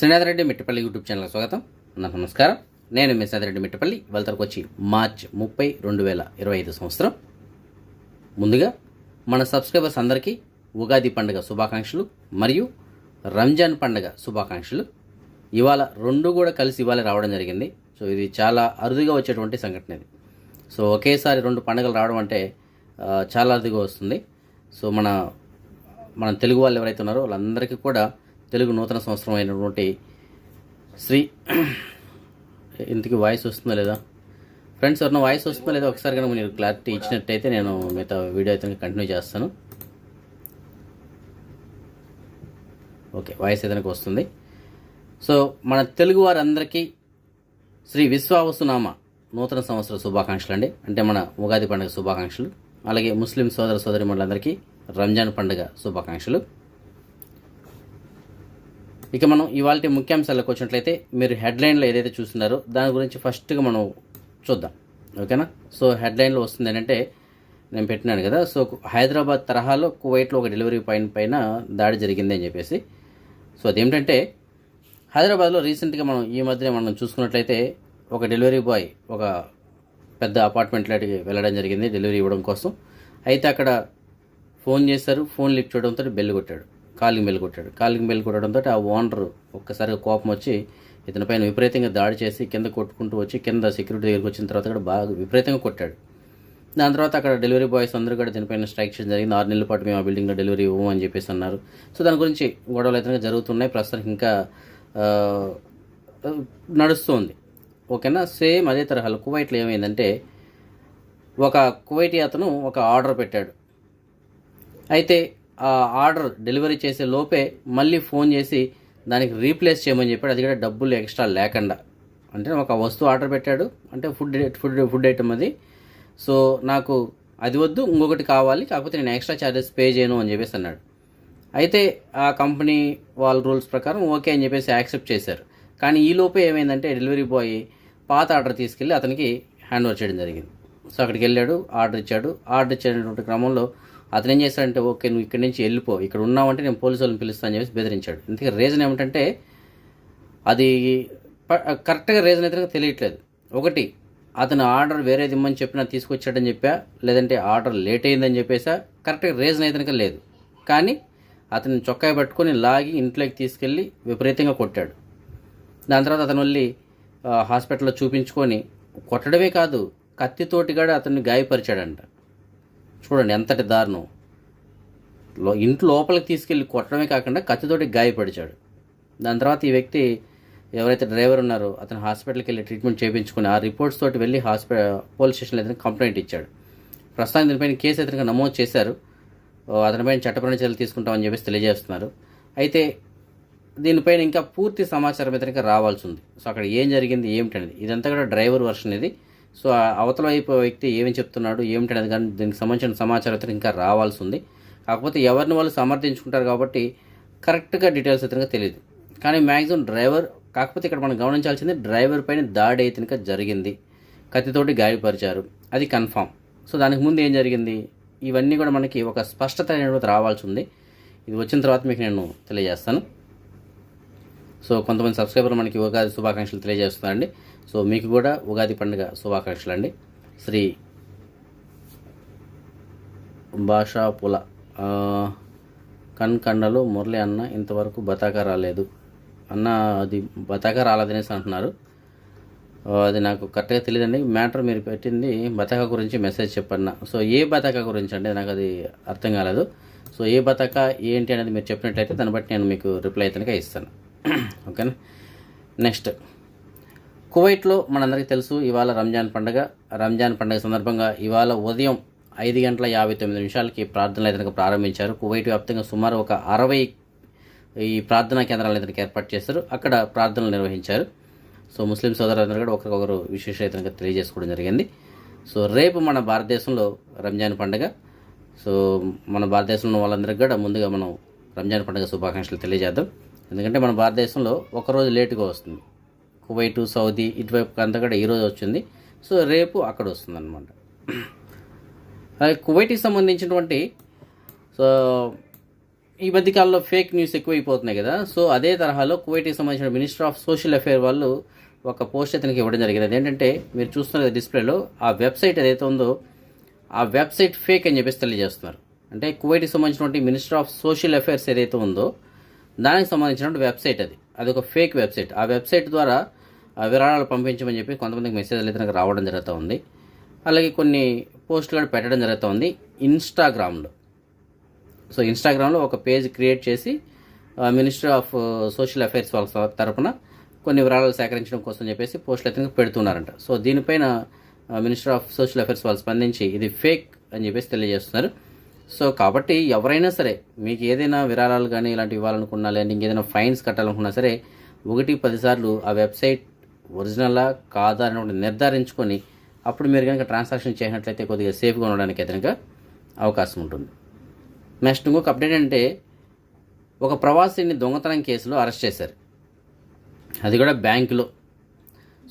Srinatha Reddy Mittapalli YouTube ఛానల్కి స్వాగతం. నమస్కారం. నేను మీ శ్రీనాథరెడ్డి మిట్టపల్లి. వాళ్ళ వచ్చి మార్చ్ ముప్పై రెండు వేల ఇరవై ఐదు సంవత్సరం. ముందుగా మన సబ్స్క్రైబర్స్ అందరికీ ఉగాది పండుగ శుభాకాంక్షలు మరియు రంజాన్ పండుగ శుభాకాంక్షలు. ఇవాళ రెండు కూడా కలిసి ఇవాళ రావడం జరిగింది. సో ఇది చాలా అరుదుగా వచ్చేటువంటి సంఘటన ఇది. సో ఒకేసారి రెండు పండుగలు రావడం అంటే చాలా అరుదుగా వస్తుంది. సో మన మన తెలుగు వాళ్ళు ఎవరైతే ఉన్నారో వాళ్ళందరికీ కూడా తెలుగు నూతన సంవత్సరం అయినటువంటి శ్రీ ఇంతకి వాయిస్ వస్తుందా లేదా? ఫ్రెండ్స్ ఎవరైనా వాయిస్ వస్తుందా లేదా? ఒకసారి కనుక మీరు క్లారిటీ ఇచ్చినట్టయితే నేను మిగతా వీడియో అయితే కంటిన్యూ చేస్తాను. ఓకే వాయిస్ ఏదైనా వస్తుంది. సో మన తెలుగు వారందరికీ శ్రీ విశ్వావసునామ నూతన సంవత్సర శుభాకాంక్షలు అండి. అంటే మన ఉగాది పండుగ శుభాకాంక్షలు. అలాగే ముస్లిం సోదర సోదరి మండలందరికీ రంజాన్ పండుగ శుభాకాంక్షలు. ఇక మనం ఇవాళ ముఖ్యాంశాలకు వచ్చినట్లయితే మీరు హెడ్లైన్లో ఏదైతే చూస్తున్నారో దాని గురించి ఫస్ట్గా మనం చూద్దాం. ఓకేనా? సో హెడ్లైన్లో వస్తుంది ఏంటంటే నేను పెట్టినాను కదా. సో హైదరాబాద్ తరహాలో కువైట్లో ఒక డెలివరీ పాయింట్ పైన దాడి జరిగింది అని చెప్పేసి. సో అదేమిటంటే హైదరాబాద్లో రీసెంట్గా మనం ఈ మధ్యనే మనం చూసుకున్నట్లయితే ఒక డెలివరీ బాయ్ ఒక పెద్ద అపార్ట్మెంట్లోకి వెళ్ళడం జరిగింది డెలివరీ ఇవ్వడం కోసం. అయితే అక్కడ ఫోన్ చేశారు ఫోన్ లిఫ్ట్ చేయడంతో బెల్ కొట్టాడు. కాలింగ్ బెల్ కొట్టాడు. కాలింగ్ బెల్ కొట్టడంతో ఆ ఓనర్ ఒక్కసారిగా కోపం వచ్చి ఇతని పైన విపరీతంగా దాడి చేసి కింద కొట్టుకుంటూ వచ్చి కింద సెక్యూరిటీ దగ్గరికి వచ్చిన తర్వాత కూడా బాగా విపరీతంగా కొట్టాడు. దాని తర్వాత అక్కడ డెలివరీ బాయ్స్ అందరూ కూడా దీనిపైన స్ట్రైక్ చేయడం జరిగింది. ఆరు నెలల పాటు మేము ఆ బిల్డింగ్లో డెలివరీ ఇవ్వము అని చెప్పేసి అన్నారు. సో దాని గురించి గొడవలు అయితే జరుగుతున్నాయి. ప్రస్తుతానికి ఇంకా నడుస్తుంది. ఓకేనా? సేమ్ అదే తరహాలో కువైట్లో ఏమైందంటే ఒక కువైటీ అతను ఒక ఆర్డర్ పెట్టాడు. అయితే ఆర్డర్ డెలివరీ చేసే లోపే మళ్ళీ ఫోన్ చేసి దానికి రీప్లేస్ చేయమని చెప్పాడు. అది కూడా డబ్బులు ఎక్స్ట్రా లేకుండా. అంటే ఒక వస్తువు ఆర్డర్ పెట్టాడు. అంటే ఫుడ్ ఫుడ్ ఫుడ్ ఐటమ్ అది. సో నాకు అది వద్దు ఇంకొకటి కావాలి కాకపోతే నేను ఎక్స్ట్రా ఛార్జెస్ పే చేయను అని చెప్పేసి అన్నాడు. అయితే ఆ కంపెనీ వాళ్ళ రూల్స్ ప్రకారం ఓకే అని చెప్పేసి యాక్సెప్ట్ చేశారు. కానీ ఈ లోపే ఏమైందంటే డెలివరీ బాయ్ పాత ఆర్డర్ తీసుకెళ్ళి అతనికి హ్యాండ్ ఓవర్ చేయడం జరిగింది. సో అక్కడికి వెళ్ళాడు ఆర్డర్ ఇచ్చాడు. ఆర్డర్ ఇచ్చేటటువంటి క్రమంలో అతను ఏం చేశాడంటే ఓకే నువ్వు ఇక్కడి నుంచి వెళ్ళిపో. ఇక్కడ ఉన్నావంటే నేను పోలీసు వాళ్ళని పిలుస్తాను అని చెప్పేసి బెదిరించాడు. అందుకే రీజన్ ఏమిటంటే అది ప- కరెక్ట్గా రీజన్ అయితే తెలియట్లేదు. ఒకటి అతను ఆర్డర్ వేరేది ఇమ్మని చెప్పినా తీసుకొచ్చాడని చెప్పా లేదంటే ఆర్డర్ లేట్ అయిందని చెప్పేసా కరెక్ట్గా రీజన్ అయితే లేదు. కానీ అతను చొక్కా పట్టుకొని లాగి ఇంట్లోకి తీసుకెళ్ళి విపరీతంగా కొట్టాడు. దాని తర్వాత అతను వెళ్ళి హాస్పిటల్లో చూపించుకొని కొట్టడమే కాదు కత్తితోటి కూడా అతన్ని గాయపరిచాడంట. చూడండి ఎంతటి దారుణం. లో ఇంటి లోపలికి తీసుకెళ్ళి కొట్టడమే కాకుండా కత్తితోటి గాయపడిచాడు. దాని తర్వాత ఈ వ్యక్తి ఎవరైతే డ్రైవర్ ఉన్నారో అతను హాస్పిటల్కి వెళ్ళి ట్రీట్మెంట్ చేయించుకుని ఆ రిపోర్ట్స్ తోటి వెళ్ళి హాస్పిటల్ పోలీస్ స్టేషన్లో అతను కంప్లైంట్ ఇచ్చాడు. ప్రస్తుతానికి దీనిపైన కేసు అతనికి నమోదు చేశారు. అతనిపైన చట్టపరమైన చర్యలు తీసుకుంటామని చెప్పేసి తెలియజేస్తున్నారు. అయితే దీనిపైన ఇంకా పూర్తి సమాచారం అయితే రావాల్సి ఉంది. సో అక్కడ ఏం జరిగింది ఏమిటనేది ఇదంతా కూడా డ్రైవర్ వర్షన్ ఇది. సో ఆ అవతల వైపు వ్యక్తి ఏమేమి చెప్తున్నాడు ఏమిటనేది కానీ దీనికి సంబంధించిన సమాచారం అయితే ఇంకా రావాల్సి ఉంది. కాకపోతే ఎవరిని వాళ్ళు సమర్థించుకుంటారు కాబట్టి కరెక్ట్గా డీటెయిల్స్ అయితే తెలియదు. కానీ మ్యాక్సిమం డ్రైవర్ కాకపోతే ఇక్కడ మనం గమనించాల్సింది డ్రైవర్ పైన దాడి అయితే జరిగింది. కత్తితోటి గాయపరిచారు. అది కన్ఫామ్. సో దానికి ముందు ఏం జరిగింది? ఇవన్నీ కూడా మనకి ఒక స్పష్టత అనేది రావాల్సి ఉంది. ఇది వచ్చిన తర్వాత మీకు నేను తెలియజేస్తాను. సో కొంతమంది సబ్స్క్రైబర్ మనకి ఉగాది శుభాకాంక్షలు తెలియజేస్తున్నారండి. సో మీకు కూడా ఉగాది పండుగ శుభాకాంక్షలు అండి. శ్రీ భాషాపుల కన్కండలు మురళి అన్న ఇంతవరకు బతాకా రాలేదు. అన్న అది బతాకా రాలేదనేసి అంటున్నారు. అది నాకు కరెక్ట్గా తెలియదండి మ్యాటర్ మీరు పెట్టింది బతాకా గురించి మెసేజ్ చెప్పన్న. సో ఏ బతాకా గురించి అంటే నాకు అది అర్థం కాలేదు. సో ఏ బతాకా ఏంటి అనేది మీరు చెప్పినట్టయితే దాన్ని బట్టి నేను మీకు రిప్లై అయితే ఇస్తాను. ఓకేనా? నెక్స్ట్. కువైట్లో మనందరికీ తెలుసు ఇవాళ రంజాన్ పండుగ. రంజాన్ పండుగ సందర్భంగా ఇవాళ ఉదయం ఐదు గంటల యాభై తొమ్మిది నిమిషాలకి ప్రార్థనలు అయితే ప్రారంభించారు. కువైట్ వ్యాప్తంగా సుమారు ఒక అరవై ఈ ప్రార్థనా కేంద్రాలు అయితే ఏర్పాటు చేశారు. అక్కడ ప్రార్థనలు నిర్వహించారు. సో ముస్లిం సోదరులందరూ కూడా ఒకరికొకరు విశేషంగా తెలియజేసుకోవడం జరిగింది. సో రేపు మన భారతదేశంలో రంజాన్ పండుగ. సో మన భారతదేశంలో ఉన్న వాళ్ళందరికీ కూడా ముందుగా మనం రంజాన్ పండుగ శుభాకాంక్షలు తెలియజేద్దాం. ఎందుకంటే మన భారతదేశంలో ఒకరోజు లేటుగా వస్తుంది. కువైటు సౌదీ ఇటువైపు అంతా కూడా ఈరోజు వచ్చింది. సో రేపు అక్కడ వస్తుంది అనమాట అలాగే కువైట్కి సంబంధించినటువంటి సో ఈ మధ్యకాలంలో ఫేక్ న్యూస్ ఎక్కువైపోతున్నాయి కదా. సో అదే తరహాలో కువైట్కి సంబంధించిన మినిస్టర్ ఆఫ్ సోషల్ అఫేర్ వాళ్ళు ఒక పోస్ట్ అతనికి ఇవ్వడం జరిగింది. అదేంటంటే మీరు చూస్తున్న డిస్ప్లేలో ఆ వెబ్సైట్ ఏదైతే ఉందో ఆ వెబ్సైట్ ఫేక్ అని చెప్పేసి తెలియజేస్తున్నారు. అంటే కువైట్కి సంబంధించినటువంటి మినిస్టర్ ఆఫ్ సోషల్ అఫేర్స్ ఏదైతే ఉందో దానికి సంబంధించినటువంటి వెబ్సైట్ అది. అది ఒక ఫేక్ వెబ్సైట్. ఆ వెబ్సైట్ ద్వారా విరాళాలు పంపించమని చెప్పి కొంతమందికి మెసేజ్లు అయితే నాకు రావడం జరుగుతూ ఉంది. అలాగే కొన్ని పోస్టులు కూడా పెట్టడం జరుగుతూ ఉంది ఇన్స్టాగ్రామ్లో సో ఇన్స్టాగ్రామ్లో ఒక పేజ్ క్రియేట్ చేసి మినిస్టర్ ఆఫ్ సోషల్ అఫైర్స్ వాళ్ళ తరఫున తరపున కొన్ని వివరాలు సేకరించడం కోసం చెప్పేసి పోస్టులు అయితే పెడుతున్నారంట. సో దీనిపైన మినిస్టర్ ఆఫ్ సోషల్ అఫైర్స్ వాళ్ళు స్పందించి ఇది ఫేక్ అని చెప్పేసి తెలియజేస్తున్నారు. సో కాబట్టి ఎవరైనా సరే మీకు ఏదైనా విరాళాలు కానీ ఇలాంటివి ఇవ్వాలనుకున్నా లేదంటే ఇంకేదైనా ఫైన్స్ కట్టాలనుకున్నా సరే ఒకటి పదిసార్లు ఆ వెబ్సైట్ ఒరిజినలా కాదా అని నిర్ధారించుకొని అప్పుడు మీరు కనుక ట్రాన్సాక్షన్ చేసినట్లయితే కొద్దిగా సేఫ్గా ఉండడానికి అయితే కనుక అవకాశం ఉంటుంది. నెక్స్ట్ ఇంకొక అప్డేట్ అంటే ఒక ప్రవాసిని దొంగతనం కేసులో అరెస్ట్ చేశారు. అది కూడా బ్యాంకులో.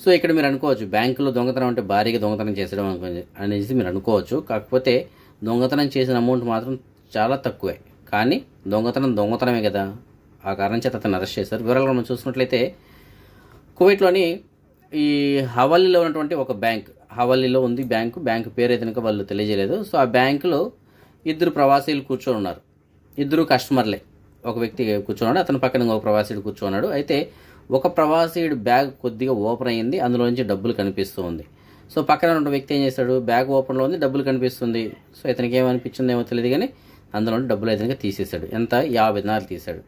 సో ఇక్కడ మీరు అనుకోవచ్చు బ్యాంకులో దొంగతనం అంటే భారీగా దొంగతనం చేసడం అనేసి మీరు అనుకోవచ్చు. కాకపోతే దొంగతనం చేసిన అమౌంట్ మాత్రం చాలా తక్కువే. కానీ దొంగతనం దొంగతనమే కదా. ఆ కారణం చేత అతను అరెస్ట్ చేశారు. వివరాలు మనం చూసినట్లయితే కువైట్లోని ఈ హవల్లీలో ఉన్నటువంటి ఒక బ్యాంక్ హవల్లీలో ఉంది బ్యాంకు బ్యాంకు పేరు అయితే కనుక వాళ్ళు తెలియజేయలేదు. సో ఆ బ్యాంకులో ఇద్దరు ప్రవాసీలు కూర్చొని ఉన్నారు. ఇద్దరు కస్టమర్లే. ఒక వ్యక్తి కూర్చున్నాడు అతని పక్కన ఇంకొక ప్రవాసీడు కూర్చున్నాడు. అయితే ఒక ప్రవాసీడు బ్యాగ్ కొద్దిగా ఓపెన్ అయ్యింది అందులో నుంచి డబ్బులు కనిపిస్తూ ఉంది. సో పక్కన ఉన్న వ్యక్తి ఏం చేశాడు బ్యాగ్ ఓపెన్లో ఉంది డబ్బులు కనిపిస్తుంది. సో ఇతనికి ఏమనిపించిందో ఏమో తెలియదు కానీ అందులో డబ్బులు అయితే తీసేశాడు. ఎంత? యాభై దినాలు తీశాడు.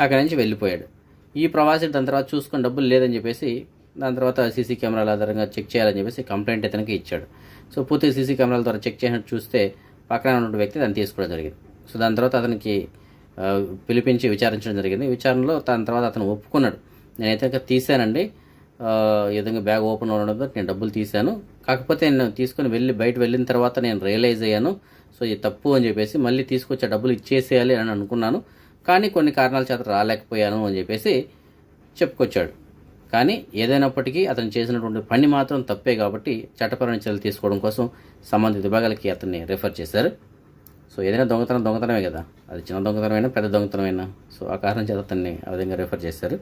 అక్కడి నుంచి వెళ్ళిపోయాడు. ఈ ప్రవాసి దాని తర్వాత చూసుకొని డబ్బులు లేదని చెప్పేసి దాని తర్వాత సీసీ కెమెరాల ఆధారంగా చెక్ చేయాలని చెప్పేసి కంప్లైంట్ ఇతనికి ఇచ్చాడు. సో పూర్తి సీసీ కెమెరాల ద్వారా చెక్ చేసినట్టు చూస్తే పక్కన ఉన్న వ్యక్తి దాన్ని తీసుకోవడం జరిగింది. సో దాని తర్వాత అతనికి పిలిపించి విచారించడం జరిగింది. విచారణలో దాని తర్వాత అతను ఒప్పుకున్నాడు. నేనైతే ఇంకా తీశానండి ఈ విధంగా బ్యాగ్ ఓపెన్ ఉండడంతో నేను డబ్బులు తీశాను. కాకపోతే నేను తీసుకొని వెళ్ళి బయట వెళ్ళిన తర్వాత నేను రియలైజ్ అయ్యాను. సో ఇది తప్పు అని చెప్పేసి మళ్ళీ తీసుకొచ్చే డబ్బులు ఇచ్చేసేయాలి అని అనుకున్నాను. కానీ కొన్ని కారణాల చేత రాలేకపోయాను అని చెప్పేసి చెప్పుకొచ్చాడు. కానీ ఏదైనప్పటికీ అతను చేసినటువంటి పని మాత్రం తప్పే కాబట్టి చట్టపరమైన చర్యలు తీసుకోవడం కోసం సంబంధిత విభాగాలకి అతన్ని రిఫర్ చేశారు. సో ఏదైనా దొంగతనం దొంగతనమే కదా. అది చిన్న దొంగతనమైనా పెద్ద దొంగతనమైనా. సో ఆ కారణం చేత అతన్ని ఆ విధంగా రిఫర్ చేశారు.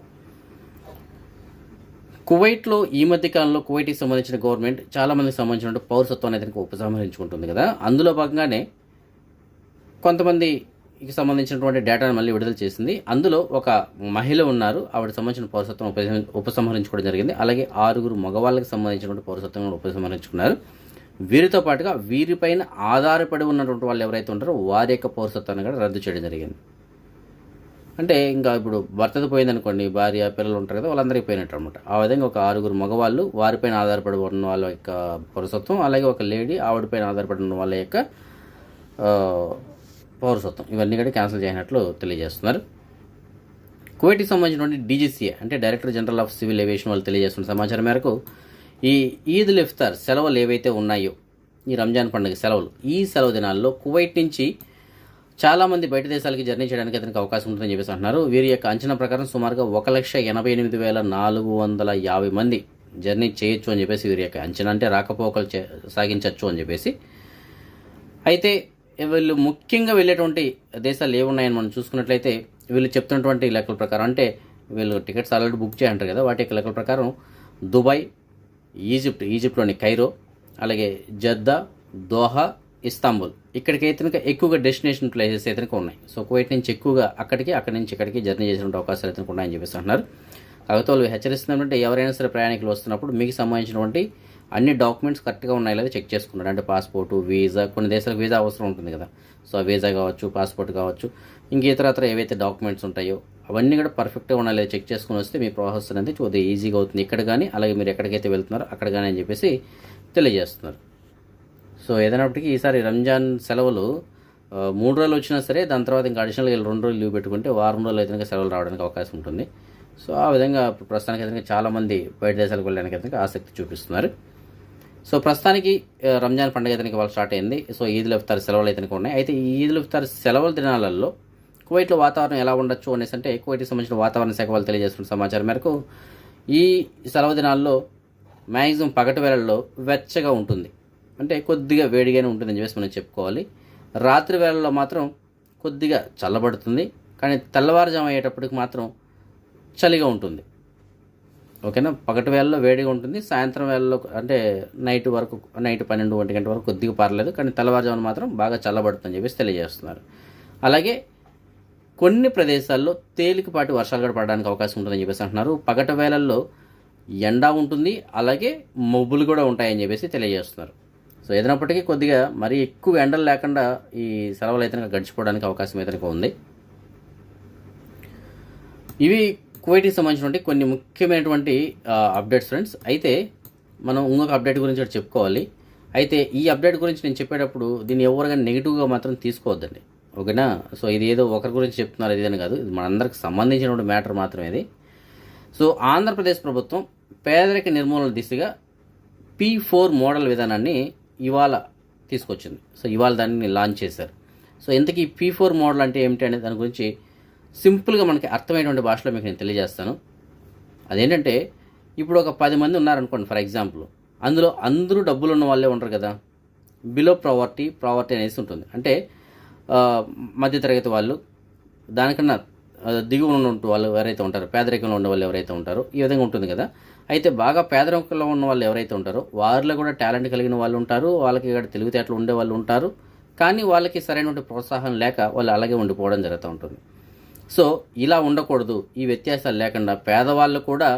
కువైట్లో ఈ మధ్య కాలంలో కువైట్కి సంబంధించిన గవర్నమెంట్ చాలామందికి సంబంధించినటువంటి సంబంధించిన పౌరసత్వాన్ని అతనికి ఉపసంహరించుకుంటుంది కదా. అందులో భాగంగానే కొంతమంది కొంతమందికి సంబంధించినటువంటి డేటాను మళ్ళీ విడుదల చేసింది. అందులో ఒక మహిళ ఉన్నారు. ఆవిడ సంబంధించిన పౌరసత్వం ఉపసంహరించుకోవడం జరిగింది. అలాగే ఆరుగురు మగవాళ్ళకి సంబంధించినటువంటి పౌరసత్వం కూడా ఉపసంహరించుకున్నారు. వీరితో పాటుగా వీరిపైన ఆధారపడి ఉన్నటువంటి వాళ్ళు ఎవరైతే ఉంటారో వారి యొక్క పౌరసత్వాన్ని కూడా రద్దు చేయడం జరిగింది. అంటే ఇంకా ఇప్పుడు భర్తది పోయిందనుకోండి భార్య పిల్లలు ఉంటారు కదా వాళ్ళందరికీ పోయినట్టు అనమాట ఆ విధంగా ఒక ఆరుగురు మగవాళ్ళు వారిపైన ఆధారపడి ఉన్న వాళ్ళ యొక్క పౌరసత్వం అలాగే ఒక లేడీ ఆవిడపైన ఆధారపడి ఉన్న వాళ్ళ యొక్క పౌరసత్వం. ఇవన్నీ కూడా క్యాన్సిల్ చేసినట్లు తెలియజేస్తున్నారు. కువైట్కి సంబంధించినటువంటి డీజీసీఏ అంటే director general of civil aviation వాళ్ళు తెలియజేస్తున్న సమాచారం మేరకు ఈ ఈద్ లిఫ్తార్ ఇఫ్తార్ సెలవులు ఏవైతే ఉన్నాయో ఈ రంజాన్ పండుగ సెలవులు ఈ సెలవు దినాల్లో కువైట్ నుంచి చాలామంది బయట దేశాలకి జర్నీ చేయడానికి అతనికి అవకాశం ఉంటుందని చెప్పేసి అంటున్నారు. వీరి యొక్క అంచనా ప్రకారం సుమారుగా ఒక లక్ష ఎనభై ఎనిమిది వేల నాలుగు వందల యాభై మంది జర్నీ చేయొచ్చు అని చెప్పేసి వీరి యొక్క అంచనా అంటే రాకపోకలు చే సాగించవచ్చు అని చెప్పేసి. అయితే వీళ్ళు ముఖ్యంగా వెళ్ళేటువంటి దేశాలు ఏమున్నాయని మనం చూసుకున్నట్లయితే వీళ్ళు చెప్తున్నటువంటి లెక్కల ప్రకారం అంటే వీళ్ళు టికెట్స్ ఆల్రెడీ బుక్ చేయంటారు కదా వాటి యొక్క లెక్కల ప్రకారం దుబాయ్ ఈజిప్ట్ ఈజిప్ట్లోని కైరో అలాగే జద్దా దోహా ఇస్తాంబుల్. ఇక్కడికి అయితే ఎక్కువగా డెస్టినేషన్ ప్లేసెస్ అయితే ఉన్నాయి. సో కువైట్ నుంచి ఎక్కువగా అక్కడికి అక్కడి నుంచి ఇక్కడికి జర్నీ చేసినటువంటి అవకాశాలు అయితే ఉన్నాయని చెప్పేసి అంటున్నారు. కాకపోతే వాళ్ళు హెచ్చరిస్తున్నారంటే ఎవరైనా సరే ప్రయాణికులు వస్తున్నప్పుడు మీకు సంబంధించినటువంటి అన్ని డాక్యుమెంట్స్ కరెక్ట్గా ఉన్నాయి లేదా చెక్ చేసుకున్నాడు. అంటే పాస్పోర్టు వీసా కొన్ని దేశాలకు వీసా అవసరం ఉంటుంది కదా. సో ఆ వీసా కావచ్చు పాస్పోర్ట్ కావచ్చు ఇంక ఇతరత్ర ఏవైతే డాక్యుమెంట్స్ ఉంటాయో అవన్నీ కూడా పర్ఫెక్ట్గా ఉన్నాయి లేదా చెక్ చేసుకుని వస్తే మీ ప్రాసెస్ అనేది కొద్దిగా ఈజీగా అవుతుంది. ఇక్కడ కానీ అలాగే మీరు ఎక్కడికైతే వెళ్తున్నారో అక్కడ కానీ అని చెప్పేసి తెలియజేస్తున్నారు. సో ఏదైనప్పటికీ ఈసారి రంజాన్ సెలవులు మూడు రోజులు వచ్చినా సరే దాని తర్వాత ఇంకా అడిషనల్గా రెండు రోజులు లీవ్ పెట్టుకుంటే వారం రోజులు అయితే సెలవులు రావడానికి అవకాశం ఉంటుంది. సో ఆ విధంగా ప్రస్తుతానికి అయితే చాలామంది బయట దేశాలకు వెళ్ళడానికి అయితే ఆసక్తి చూపిస్తున్నారు. సో ప్రస్తుతానికి రంజాన్ పండుగ అయితే వాళ్ళు స్టార్ట్ అయింది. సో ఈదుల్ ఇఫ్తార్ సెలవులు అయితే ఉన్నాయి. అయితే ఈ ఈదుల్ ఇఫ్తార్ సెలవుల దినాలలో కువైట్లో వాతావరణం ఎలా ఉండొచ్చు అనేసి అంటే కువైట్కి సంబంధించిన వాతావరణ శాఖ వాళ్ళు తెలియజేస్తున్న సమాచారం మేరకు ఈ సెలవు దినాల్లో మ్యాక్సిమం పగటి వేళల్లో వెచ్చగా ఉంటుంది. అంటే కొద్దిగా వేడిగానే ఉంటుందని చెప్పేసి మనం చెప్పుకోవాలి. రాత్రి వేళల్లో మాత్రం కొద్దిగా చల్లబడుతుంది. కానీ తెల్లవారుజాము అయ్యేటప్పటికి మాత్రం చలిగా ఉంటుంది. ఓకేనా? పగటి వేళలో వేడిగా ఉంటుంది సాయంత్రం వేళలో అంటే నైట్ వరకు నైట్ పన్నెండు ఒంటి గంట వరకు కొద్దిగా పర్లేదు కానీ తెల్లవారుజామున మాత్రం బాగా చల్లబడుతుందని చెప్పేసి తెలియజేస్తున్నారు. అలాగే కొన్ని ప్రదేశాల్లో తేలికపాటి వర్షాలు కూడా పడడానికి అవకాశం ఉంటుందని చెప్పేసి అంటున్నారు. పగటి వేళల్లో ఎండ ఉంటుంది అలాగే మబ్బులు కూడా ఉంటాయని చెప్పేసి తెలియజేస్తున్నారు. సో ఏదైనప్పటికీ కొద్దిగా మరీ ఎక్కువ ఎండలు లేకుండా ఈ సెలవులు అయితే గడిచిపోవడానికి అవకాశం అయితే ఉంది. ఇవి కువైట్కి సంబంధించినటువంటి కొన్ని ముఖ్యమైనటువంటి అప్డేట్స్ ఫ్రెండ్స్ అయితే మనం ఇంకొక అప్డేట్ గురించి కూడా చెప్పుకోవాలి. అయితే ఈ అప్డేట్ గురించి నేను చెప్పేటప్పుడు దీన్ని ఎవరు కానీ నెగిటివ్గా మాత్రం తీసుకోవద్దండి. ఓకేనా? సో ఇది ఏదో ఒకరి గురించి చెప్తున్నారు ఇది అని కాదు. ఇది మనందరికి సంబంధించినటువంటి మ్యాటర్ మాత్రమే ఇది. సో ఆంధ్రప్రదేశ్ ప్రభుత్వం పేదరిక నిర్మూలన దిశగా పీ ఫోర్ మోడల్ విధానాన్ని ఇవాళ తీసుకొచ్చింది. సో ఇవాళ దాన్ని లాంచ్ చేశారు. సో ఇంతకీ పీ ఫోర్ మోడల్ అంటే ఏమిటి అనే దాని గురించి సింపుల్గా మనకి అర్థమైనటువంటి భాషలో మీకు నేను తెలియజేస్తాను. అదేంటంటే ఇప్పుడు ఒక పది మంది ఉన్నారనుకోండి ఫర్ ఎగ్జాంపుల్. అందులో అందరూ డబ్బులు ఉన్న వాళ్ళే ఉంటారు కదా. బిలో ప్రావర్టీ ప్రావర్టీ అనేసి ఉంటుంది. అంటే మధ్యతరగతి వాళ్ళు దానికన్నా దిగువ దిగువన ఉన్న వాళ్ళు ఎవరైతే ఉంటారో పేదరికంలో ఉన్న వాళ్ళు ఎవరైతే ఉంటారో ఈ విధంగా ఉంటుంది కదా. అయితే బాగా పేదరికంలో ఉన్న వాళ్ళు ఎవరైతే ఉంటారో వారిలో కూడా టాలెంట్ కలిగిన వాళ్ళు ఉంటారు వాళ్ళకి ఇక్కడ తెలివితేటలు ఉండే వాళ్ళు ఉంటారు. కానీ వాళ్ళకి సరైనటువంటి ప్రోత్సాహం లేక వాళ్ళు అలాగే ఉండిపోవడం జరుగుతూ ఉంటుంది. సో ఇలా ఉండకూడదు. ఈ వ్యత్యాసాలు లేకుండా పేదవాళ్ళు కూడా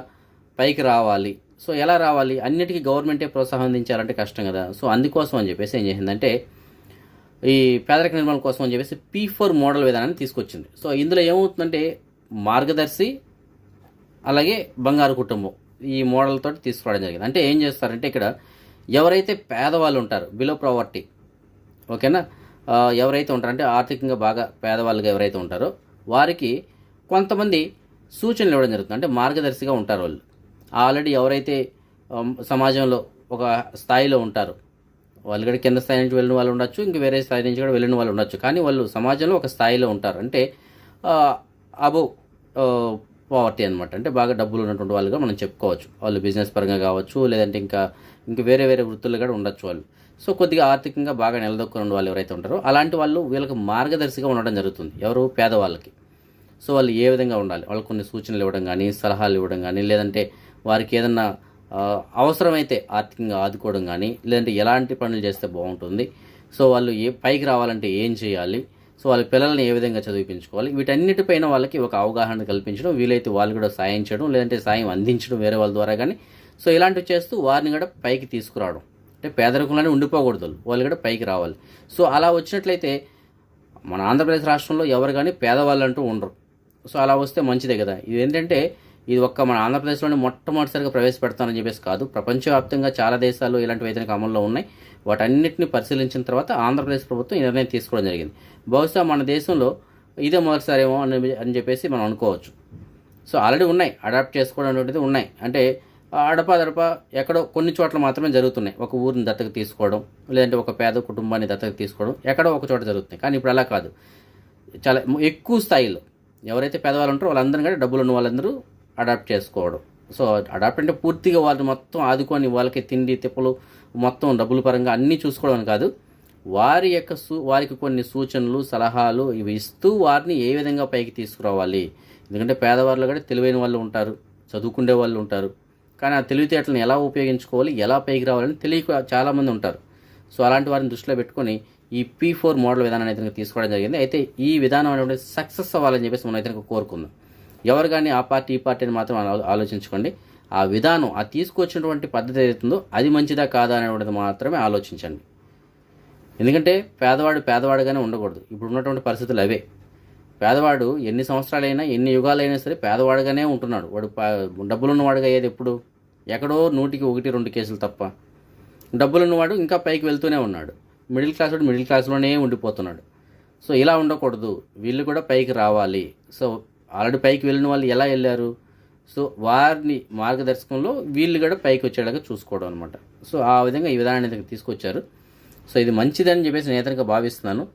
పైకి రావాలి. సో ఎలా రావాలి? అన్నిటికీ గవర్నమెంటే ప్రోత్సాహం అందించాలంటే కష్టం కదా. సో అందుకోసం అని చెప్పేసి ఏం చేసిందంటే ఈ పేదరిక నిర్మాణం కోసం అని చెప్పేసి పీ ఫోర్ మోడల్ విధానాన్ని తీసుకొచ్చింది. సో ఇందులో ఏమవుతుందంటే మార్గదర్శి అలాగే బంగారు కుటుంబం ఈ మోడల్ తోటి తీసుకురావడం జరిగింది. అంటే ఏం చేస్తారంటే ఇక్కడ ఎవరైతే పేదవాళ్ళు ఉంటారు బిలో ప్రావర్టీ ఓకేనా? ఎవరైతే ఉంటారంటే ఆర్థికంగా బాగా పేదవాళ్ళుగా ఎవరైతే ఉంటారో వారికి కొంతమంది సూచనలు ఇవ్వడం జరుగుతుంది. అంటే మార్గదర్శిగా ఉంటారు వాళ్ళు. ఆల్రెడీ ఎవరైతే సమాజంలో ఒక స్థాయిలో ఉంటారో వాళ్ళు కూడా కింద స్థాయి నుంచి వెళ్ళిన వాళ్ళు ఉండొచ్చు ఇంక వేరే స్థాయి నుంచి కూడా వెళ్ళిన వాళ్ళు ఉండొచ్చు. కానీ వాళ్ళు సమాజంలో ఒక స్థాయిలో ఉంటారు. అంటే అబౌవ్ పావర్టీ అనమాట అంటే బాగా డబ్బులు ఉన్నటువంటి వాళ్ళుగా మనం చెప్పుకోవచ్చు. వాళ్ళు బిజినెస్ పరంగా కావచ్చు లేదంటే ఇంకా ఇంకా వేరే వేరే వృత్తులు కూడా ఉండొచ్చు వాళ్ళు. సో కొద్దిగా ఆర్థికంగా బాగా నిలదొక్కుని వాళ్ళు ఎవరైతే ఉంటారో అలాంటి వాళ్ళు వీళ్ళకి మార్గదర్శిగా ఉండడం జరుగుతుంది. ఎవరు? పేదవాళ్ళకి. సో వాళ్ళు ఏ విధంగా ఉండాలి? వాళ్ళకి కొన్ని సూచనలు ఇవ్వడం కానీ సలహాలు ఇవ్వడం కానీ లేదంటే వారికి ఏదన్నా అవసరమైతే ఆర్థికంగా ఆదుకోవడం కానీ లేదంటే ఎలాంటి పనులు చేస్తే బాగుంటుంది? సో వాళ్ళు ఏ పైకి రావాలంటే ఏం చేయాలి? సో వాళ్ళ పిల్లల్ని ఏ విధంగా చదివించుకోవాలి వీటన్నిటిపైన వాళ్ళకి ఒక అవగాహన కల్పించడం వీలైతే వాళ్ళు కూడా సాయం చేయడం లేదంటే సాయం అందించడం వేరే వాళ్ళ ద్వారా కానీ సో ఇలాంటివి చేస్తూ వారిని కూడా పైకి తీసుకురావడం. అంటే పేదరికంలోనే ఉండిపోకూడదు వాళ్ళు. కూడా పైకి రావాలి. సో అలా వచ్చినట్లయితే మన ఆంధ్రప్రదేశ్ రాష్ట్రంలో ఎవరు కానీ పేదవాళ్ళు అంటూ ఉండరు. సో అలా వస్తే మంచిదే కదా. ఇది ఏంటంటే ఇది ఒక్క మన ఆంధ్రప్రదేశ్లోనే మొట్టమొదటిసారిగా ప్రవేశపెడతానని చెప్పేసి కాదు. ప్రపంచవ్యాప్తంగా చాలా దేశాలు ఇలాంటి వైద్యానికి అమల్లో ఉన్నాయి. వాటన్నిటిని పరిశీలించిన తర్వాత ఆంధ్రప్రదేశ్ ప్రభుత్వం ఈ నిర్ణయం తీసుకోవడం జరిగింది. బహుశా మన దేశంలో ఇదే మొదటిసారేమో అని అని చెప్పేసి మనం అనుకోవచ్చు. సో ఆల్రెడీ ఉన్నాయి. అడాప్ట్ చేసుకోవడం అనేటువంటిది ఉన్నాయి. అంటే అడప దడప ఎక్కడో కొన్ని చోట్ల మాత్రమే జరుగుతున్నాయి. ఒక ఊరిని దత్తత తీసుకోవడం లేదంటే ఒక పేద కుటుంబాన్ని దత్తకు తీసుకోవడం ఎక్కడో ఒక చోట జరుగుతున్నాయి. కానీ ఇప్పుడు అలా కాదు. చాలా ఎక్కువ స్థాయిలో ఎవరైతే పేదవాళ్ళు ఉంటారో వాళ్ళందరూ కూడా డబ్బులు ఉన్న వాళ్ళందరూ అడాప్ట్ చేసుకోవడం. సో అడాప్ట్ అంటే పూర్తిగా వాళ్ళు మొత్తం ఆదుకొని వాళ్ళకి తిండి తిప్పలు మొత్తం డబ్బుల పరంగా అన్నీ చూసుకోవడం కాదు. వారి యొక్క సూ వారికి కొన్ని సూచనలు సలహాలు ఇవి ఇస్తూ వారిని ఏ విధంగా పైకి తీసుకురావాలి? ఎందుకంటే పేదవాళ్ళు కూడా తెలివైన వాళ్ళు ఉంటారు చదువుకునే వాళ్ళు ఉంటారు. కానీ ఆ తెలివితేటలను ఎలా ఉపయోగించుకోవాలి ఎలా పైకి రావాలని తెలియక చాలామంది ఉంటారు. సో అలాంటి వారిని దృష్టిలో పెట్టుకొని ఈ పీ ఫోర్ మోడల్ విధానాన్ని అయితే తీసుకోవడం జరిగింది. అయితే ఈ విధానం అనేటువంటి సక్సెస్ అవ్వాలని చెప్పేసి మనం అయితే కోరుకుందాం. ఎవరు కానీ ఆ పార్టీ ఈ పార్టీ అని మాత్రం ఆలోచించుకోండి. ఆ విధానం ఆ తీసుకొచ్చినటువంటి పద్ధతి ఏదైతుందో అది మంచిదా కాదా అనేటువంటిది మాత్రమే ఆలోచించండి. ఎందుకంటే పేదవాడు పేదవాడుగానే ఉండకూడదు. ఇప్పుడు ఉన్నటువంటి పరిస్థితులు అవే. పేదవాడు ఎన్ని సంవత్సరాలైనా ఎన్ని యుగాలైనా సరే పేదవాడుగానే ఉంటున్నాడు. వాడు డబ్బులున్నవాడుగా అయ్యేది ఎప్పుడు? ఎక్కడో నూటికి ఒకటి రెండు కేసులు తప్ప. డబ్బులున్నవాడు ఇంకా పైకి వెళ్తూనే ఉన్నాడు. మిడిల్ క్లాస్ వాడు మిడిల్ క్లాస్లోనే ఉండిపోతున్నాడు. సో ఇలా ఉండకూడదు. వీళ్ళు కూడా పైకి రావాలి. సో ఆల్రెడీ పైకి వెళ్ళిన వాళ్ళు ఎలా వెళ్ళారు? సో వారిని మార్గదర్శకంలో వీళ్ళు కూడా పైకి వచ్చేలాగా చూసుకోవడం అనమాట సో ఆ విధంగా ఈ విధానాన్ని తీసుకొచ్చారు. సో ఇది మంచిదని చెప్పేసి నేను ఇతనిగా భావిస్తున్నాను.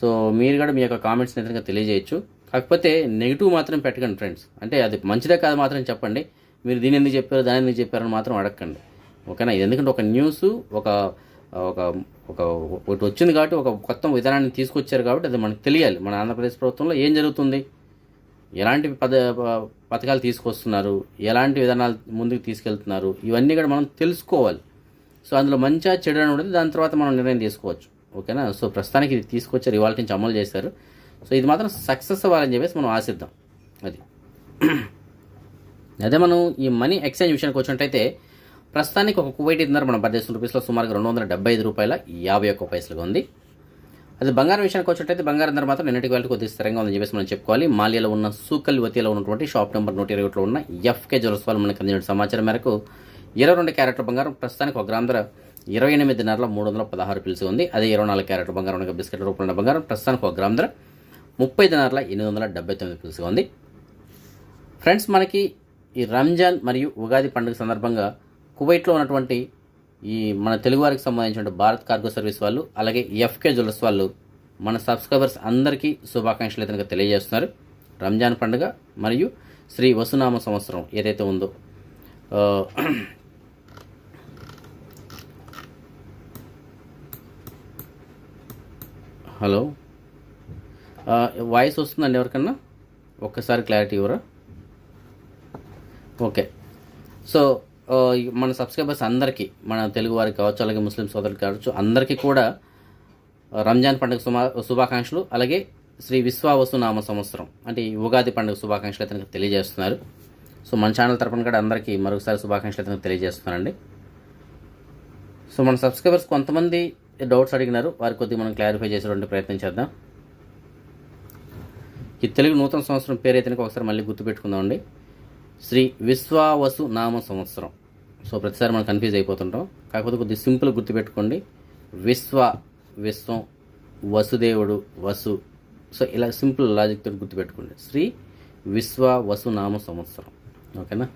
సో మీరు కూడా మీ యొక్క కామెంట్స్ నిజంగా తెలియజేయచ్చు. కాకపోతే నెగిటివ్ మాత్రం పెట్టకండి ఫ్రెండ్స్ అంటే అది మంచిదే కాదు మాత్రం చెప్పండి. మీరు దీని ఎందుకు చెప్పారు దాని ఎందుకు చెప్పారని మాత్రం అడగకండి. ఓకేనా? ఇది ఎందుకంటే ఒక న్యూస్ ఒక ఒక ఒక ఒకటి వచ్చింది కాబట్టి ఒక కొత్త విధానాన్ని తీసుకొచ్చారు కాబట్టి అది మనకు తెలియాలి. మన ఆంధ్రప్రదేశ్ ప్రభుత్వంలో ఏం జరుగుతుంది? ఎలాంటి పద ప- పథకాలు తీసుకొస్తున్నారు? ఎలాంటి విధానాలు ముందుకు తీసుకెళ్తున్నారు? ఇవన్నీ కూడా మనం తెలుసుకోవాలి. సో అందులో మంచిగా చెడు అని ఉంటుంది దాని తర్వాత మనం నిర్ణయం తీసుకోవచ్చు. ఓకేనా? సో ప్రస్తుతానికి ఇది తీసుకొచ్చారు ఇవాళ నుంచి అమలు చేశారు. సో ఇది మాత్రం సక్సెస్ అవ్వాలని చెప్పేసి మనం ఆశిద్దాం. అది. అదే మనం ఈ మనీ ఎక్స్చేంజ్ విషయానికి వచ్చినట్టయితే ప్రస్తుతానికి ఒక కువైట్ ఇద్దరు మన భారతదేశం రూపీస్లో సుమారుగా రెండు వందల డెబ్బై ఐదు రూపాయల యాభై ఒక్క పైసలుగా ఉంది. అది బంగారం విషయానికి వచ్చినట్టయితే బంగారం ధర మాత్రం నిన్నటి వాళ్ళకి కొద్దిగా స్థిరంగా ఉందని చెప్పేసి మనం చెప్పుకోవాలి. మాలియాలో ఉన్న సూకల్ వతిలో ఉన్నటువంటి షాప్ నెంబర్ నూట ఇరవై ఒకటిలో ఉన్న ఎఫ్కే జ్యువెల్స్ వాళ్ళు మనకు అందిన సమాచారం మేరకు ఇరవై రెండు క్యారెట్ల బంగారం ప్రస్తుతానికి ఒక గ్రామ్ ధర ఇరవై ఎనిమిది నెలల మూడు వందల పదహారు పిలిచి ఉంది. అదే ఇరవై నాలుగు క్యారెట్ బంగారం బిస్కెట్ రూపంలో బంగారం. ప్రస్తుతానికి ఒక గ్రామ్ ధర ముప్పై దినార్ల ఎనిమిది వందల డెబ్బై తొమ్మిది పిలిచి ఉంది. ఫ్రెండ్స్ మనకి ఈ రంజాన్ మరియు ఉగాది పండుగ సందర్భంగా కువైట్లో ఉన్నటువంటి ఈ మన తెలుగువారికి సంబంధించిన భారత్ కార్గో సర్వీస్ వాళ్ళు అలాగే ఎఫ్కే జ్యువెలర్స్ వాళ్ళు మన సబ్స్క్రైబర్స్ అందరికీ శుభాకాంక్షలు అయితే తెలియజేస్తున్నారు. రంజాన్ పండుగ మరియు శ్రీ వసునామ సంవత్సరం ఏదైతే ఉందో హలో. వాయిస్ వస్తుందండి ఎవరికన్నా? ఒక్కసారి క్లారిటీ ఇవ్వరా? ఓకే. సో మన సబ్స్క్రైబర్స్ అందరికీ మన తెలుగు వారికి కావచ్చు అలాగే ముస్లిం సోదరులు కావచ్చు అందరికీ కూడా రంజాన్ పండుగ శుభా శుభాకాంక్షలు అలాగే శ్రీ విశ్వావసునామ సంవత్సరం అంటే ఉగాది పండుగ శుభాకాంక్షలు అయితే నాకు తెలియజేస్తున్నారు. సో మన ఛానల్ తరపున కూడా అందరికీ మరొకసారి శుభాకాంక్షలు అయితే తెలియజేస్తున్నారండి సో మన సబ్స్క్రైబర్స్ కొంతమంది డౌట్స్ అడిగినారు. వారి కొద్దిగా మనం క్లారిఫై చేసేటువంటి ప్రయత్నం చేద్దాం. ఈ తెలుగు నూతన సంవత్సరం పేరు అయితే ఒకసారి మళ్ళీ గుర్తుపెట్టుకుందామండి శ్రీ విశ్వావసు నామ సంవత్సరం. సో ప్రతిసారి మనం కన్ఫ్యూజ్ అయిపోతుంటాం. కాకపోతే కొద్దిగా సింపుల్ గుర్తుపెట్టుకోండి విశ్వ విశ్వం వసుదేవుడు వసు. సో ఇలా సింపుల్ లాజిక్ తోటి గుర్తుపెట్టుకోండి శ్రీ విశ్వ వసు నామ సంవత్సరం. ఓకేనా?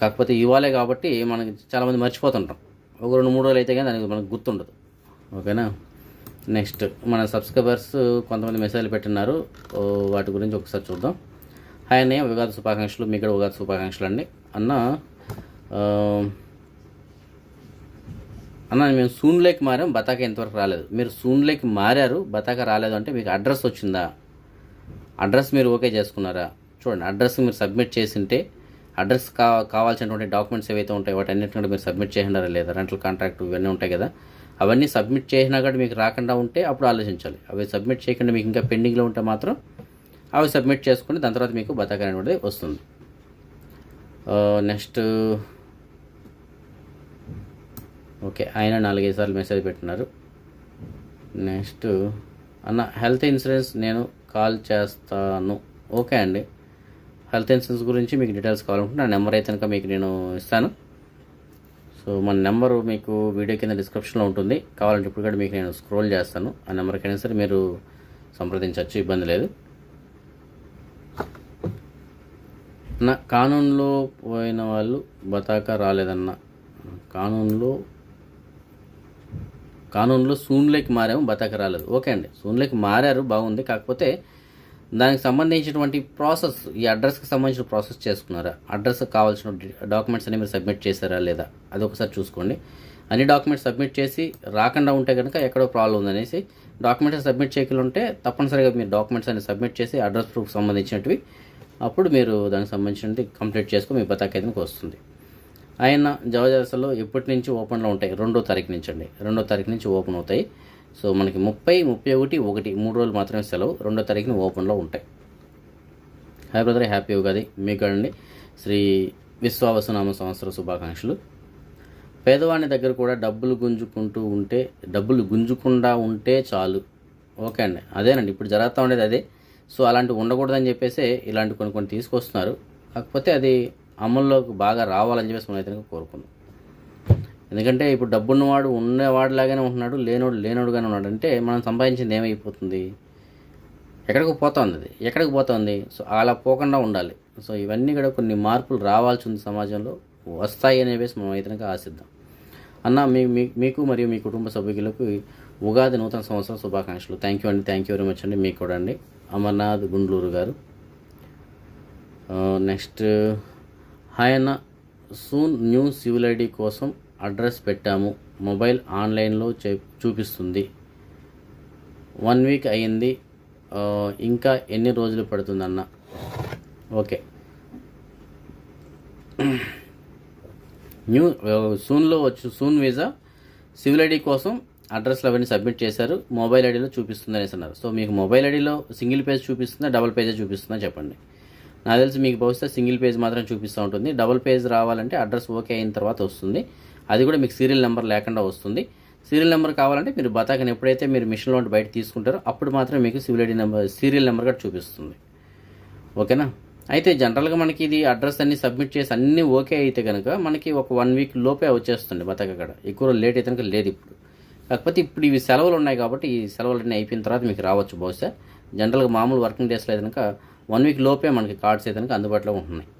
కాకపోతే ఇవాళే కాబట్టి మనకి చాలామంది మర్చిపోతుంటాం. ఒక రెండు మూడు రోజులు అయితే కానీ దానికి మనకు గుర్తుండదు. ఓకేనా? నెక్స్ట్ మన సబ్స్క్రైబర్స్ కొంతమంది మెసేజ్లు పెట్టినారు వాటి గురించి ఒకసారి చూద్దాం. హాయ్ అన్నయ్య ఉగాది శుభాకాంక్షలు. మీకు కూడా ఉగాది శుభాకాంక్షలు అండి. అన్న అన్న మేము సూన్లేకి మారాం బతాక ఇంతవరకు రాలేదు. మీరు సూన్లేకి మారారు బతాక రాలేదు అంటే మీకు అడ్రస్ వచ్చిందా? అడ్రస్ మీరు ఓకే చేసుకున్నారా? చూడండి అడ్రస్ మీరు సబ్మిట్ చేసింటే అడ్రస్ కా కావాల్సినటువంటి డాక్యుమెంట్స్ ఏవైతే ఉంటాయో వాటి అన్నింటికంటే మీరు సబ్మిట్ చేసినారా లేదా? రెంటల్ కాంట్రాక్ట్ ఇవన్నీ ఉంటాయి కదా. అవన్నీ సబ్మిట్ చేసినా కూడా మీకు రాకుండా ఉంటే అప్పుడు ఆలోచించాలి. అవి సబ్మిట్ చేయకుండా మీకు ఇంకా పెండింగ్లో ఉంటే మాత్రం అవి సబ్మిట్ చేసుకుని దాని తర్వాత మీకు బతాక అనేది వస్తుంది. నెక్స్ట్ ఓకే ఆయన నాలుగైదు సార్లు మెసేజ్ పెట్టినారు. నెక్స్ట్ అన్న హెల్త్ ఇన్సూరెన్స్ నేను కాల్ చేస్తాను. ఓకే అండి. హెల్త్ ఇన్సూరెన్స్ గురించి మీకు డీటెయిల్స్ కావాలనుకుంటే నా నెంబర్ అయితే కనుక మీకు నేను ఇస్తాను. సో మన నెంబరు మీకు వీడియో కింద డిస్క్రిప్షన్లో ఉంటుంది. కావాలంటే ఇప్పుడు కూడా మీకు నేను స్క్రోల్ చేస్తాను. ఆ నెంబర్కైనా సరే మీరు సంప్రదించవచ్చు ఇబ్బంది లేదు. నా కానూన్లో పోయిన వాళ్ళు బతాక రాలేదన్న. కానూన్లో కానూన్లో సూన్లోకి మారాము బతాక రాలేదు. ఓకే అండి. సూన్లోకి మారారు బాగుంది. కాకపోతే దానికి సంబంధించినటువంటి ప్రాసెస్ ఈ అడ్రస్కి సంబంధించిన ప్రాసెస్ చేసుకున్నారా? అడ్రస్ కావాల్సిన డాక్యుమెంట్స్ అన్ని మీరు సబ్మిట్ చేశారా లేదా? అది ఒకసారి చూసుకోండి. అన్ని డాక్యుమెంట్స్ సబ్మిట్ చేసి రాకుండా ఉంటే కనుక ఎక్కడో ప్రాబ్లం ఉందనేసి డాక్యుమెంట్స్ సబ్మిట్ చేయకుండా ఉంటే తప్పనిసరిగా మీరు డాక్యుమెంట్స్ అన్ని సబ్మిట్ చేసి అడ్రస్ ప్రూఫ్ సంబంధించినవి అప్పుడు మీరు దానికి సంబంధించినది కంప్లీట్ చేసుకుని మీ బతాకి వస్తుంది. ఆయన జవజాసలో ఎప్పటి నుంచి ఓపెన్లో ఉంటాయి? రెండో తారీఖు నుంచి అండి రెండో తారీఖు నుంచి ఓపెన్ అవుతాయి. సో మనకి ముప్పై ముప్పై ఒకటి ఒకటి మూడు రోజులు మాత్రమే సెలవు. రెండో తారీఖున ఓపెన్లో ఉంటాయి. Hi brother happy Ugadi. మీకు అండి శ్రీ విశ్వావసనామ సంవత్సర శుభాకాంక్షలు. పేదవాని దగ్గర కూడా డబ్బులు గుంజుకుంటూ ఉంటే డబ్బులు గుంజుకుండా ఉంటే చాలు. ఓకే అండి. అదేనండి. ఇప్పుడు జరుగుతూ ఉండేది అదే. సో అలాంటివి ఉండకూడదని చెప్పేసి ఇలాంటి కొన్ని కొన్ని తీసుకొస్తున్నారు. కాకపోతే అది అమల్లోకి బాగా రావాలని చెప్పేసి మనం అయితే కోరుకున్నాం. ఎందుకంటే ఇప్పుడు డబ్బున్నవాడు ఉన్నవాడిలాగానే ఉంటున్నాడు లేనోడు లేనోడుగానే ఉన్నాడు. అంటే మనం సంపాదించింది ఏమైపోతుంది? ఎక్కడికి పోతుంది అది? ఎక్కడికి పోతుంది? సో అలా పోకుండా ఉండాలి. సో ఇవన్నీ కూడా కొన్ని మార్పులు రావాల్సి ఉంది సమాజంలో. వస్తాయి అనేవేసి మనం అయితే ఆశిద్దాం. అన్న మీ మీ- మీకు మరియు మీ కుటుంబ సభ్యులకు ఉగాది నూతన సంవత్సరం శుభాకాంక్షలు. థ్యాంక్ యూ అండి. థ్యాంక్ యూ వెరీ మచ్ అండి. మీకు కూడా అండి. అమర్నాథ్ గుండ్లూరు గారు. నెక్స్ట్ హాయ్ అన్న. సూన్ న్యూ సివిల్ ఐడి కోసం అడ్రస్ పెట్టాము. మొబైల్ ఆన్లైన్లో చే చూపిస్తుంది. వన్ వీక్ అయ్యింది. ఇంకా ఎన్ని రోజులు పడుతుందన్న? ఓకే. న్యూ సూన్లో వచ్చు సూన్ వీసా? సివిల్ ఐడి కోసం అడ్రస్లు అవన్నీ సబ్మిట్ చేశారు. మొబైల్ ఐడిలో చూపిస్తుంది అనేసి అన్నారు. సో మీకు మొబైల్ ఐడిలో సింగిల్ పేజ్ చూపిస్తుందా డబుల్ పేజే చూపిస్తుందా చెప్పండి. నాకు తెలిసి మీకు బహుశా సింగిల్ పేజ్ మాత్రం చూపిస్తూ ఉంటుంది. డబుల్ పేజ్ రావాలంటే అడ్రస్ ఓకే అయిన తర్వాత వస్తుంది. అది కూడా మీకు సీరియల్ నెంబర్ లేకుండా వస్తుంది. సీరియల్ నెంబర్ కావాలంటే మీరు బతాకని ఎప్పుడైతే మీరు మిషన్లో బయట తీసుకుంటారో అప్పుడు మాత్రం మీకు civil ID number serial number కూడా చూపిస్తుంది. ఓకేనా? అయితే జనరల్గా మనకి ఇది అడ్రస్ అన్ని సబ్మిట్ చేసి అన్నీ ఓకే అయితే కనుక మనకి ఒక వన్ వీక్ లోపే వచ్చేస్తుంది బతక అక్కడ ఎక్కువ లేట్ అయితే కనుక లేదు ఇప్పుడు. కాకపోతే ఇప్పుడు ఇవి సెలవులు ఉన్నాయి కాబట్టి ఈ సెలవులు అన్నీ అయిపోయిన తర్వాత మీకు రావచ్చు బహుశా. జనరల్గా మామూలు వర్కింగ్ డేస్లో అయితే కనుక వన్ వీక్ లోపే మనకి కార్డ్స్ అయితే కనుక అందుబాటులో ఉంటున్నాయి.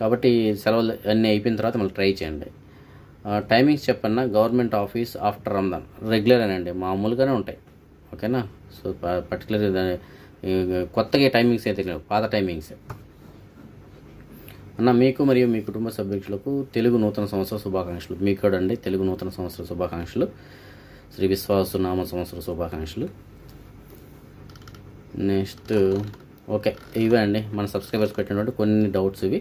కాబట్టి సెలవులు అన్నీ అయిపోయిన తర్వాత మళ్ళీ ట్రై చేయండి. టైమింగ్స్ చెప్పన్నా government office after Ramzan regular అండి మామూలుగానే ఉంటాయి. ఓకేనా? సో పర్టికులర్ కొత్తగా టైమింగ్స్ అయితే లేవు పాత టైమింగ్స్ అన్న మీకు మరియు మీ కుటుంబ సభ్యులకు తెలుగు నూతన సంవత్సర శుభాకాంక్షలు. మీకు అండి తెలుగు నూతన సంవత్సర శుభాకాంక్షలు. శ్రీ విశ్వాసు నామ సంవత్సర శుభాకాంక్షలు. నెక్స్ట్ ఓకే ఇవే అండి. మన సబ్స్క్రైబర్స్ పెట్టినటువంటి కొన్ని డౌట్స్ ఇవి.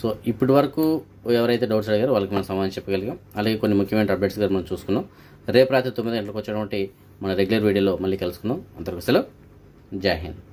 సో ఇప్పటి వరకు ఎవరైతే డౌట్స్ అడిగారో వాళ్ళకి మనం సమాధానం చెప్పగలిగాం. అలాగే కొన్ని ముఖ్యమైన అప్డేట్స్ కూడా మనం చూసుకున్నాం. రేపు రాత్రి తొమ్మిది గంటలకు వచ్చేటువంటి మన రెగ్యులర్ వీడియోలో మళ్ళీ కలుసుకుందాం. అంతవరకు సెలవు. జై హింద్.